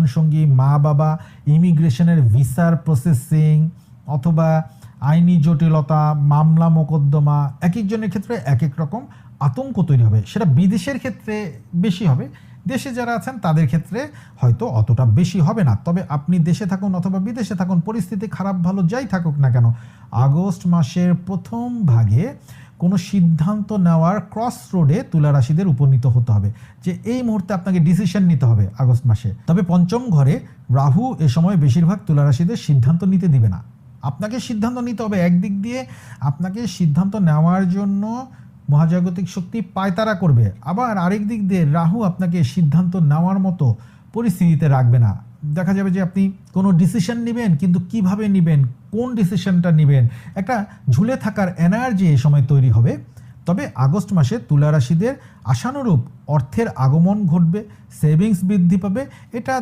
জীবনসঙ্গী, মা বাবা, ইমিগ্রেশনের ভিসার প্রসেসিং অথবা আইনি জটিলতা, মামলা মোকদ্দমা এক একজনের ক্ষেত্রে এক এক রকম আতঙ্ক তৈরি হবে। সেটা বিদেশের ক্ষেত্রে বেশি হবে। দেশে যারা আছেন, তাদের ক্ষেত্রে হয়তো অতটা বেশি হবে না। তবে আপনি দেশে থাকুন অথবা বিদেশে থাকুন, পরিস্থিতি খারাপ ভালো যাই থাকুক না কেন, আগস্ট মাসের প্রথম ভাগে কোনো সিদ্ধান্ত নেওয়ার ক্রস রোডে তুলা রাশিদের উপনীত হতে হবে, যে এই মুহূর্তে আপনাকে ডিসিশন নিতে হবে আগস্ট মাসে। তবে পঞ্চম ঘরে রাহু এ সময় বেশিরভাগ তুলা রাশিদের সিদ্ধান্ত নিতে দিবে না। আপনাকে সিদ্ধান্ত নিতে হবে একদিক দিয়ে, আপনাকে সিদ্ধান্ত নেওয়ার জন্য মহাজাগতিক শক্তি পায়তারা করবে। আবার আরেক দিক দিয়ে রাহু আপনাকে সিদ্ধান্ত নেওয়ার মতো পরিস্থিতিতে রাখবে না। দেখা যাবে যে আপনি কোনো ডিসিশন নেবেন, কিন্তু কীভাবে নেবেন কোন ডিসিশনটা নেবেন? একটা ঝুলে থাকার এনার্জি এই সময় তৈরি হবে। তবে আগস্ট মাসে তুলা রাশিদের আশানুরূপ অর্থের আগমন ঘটবে, সেভিংস বৃদ্ধি পাবে। এটা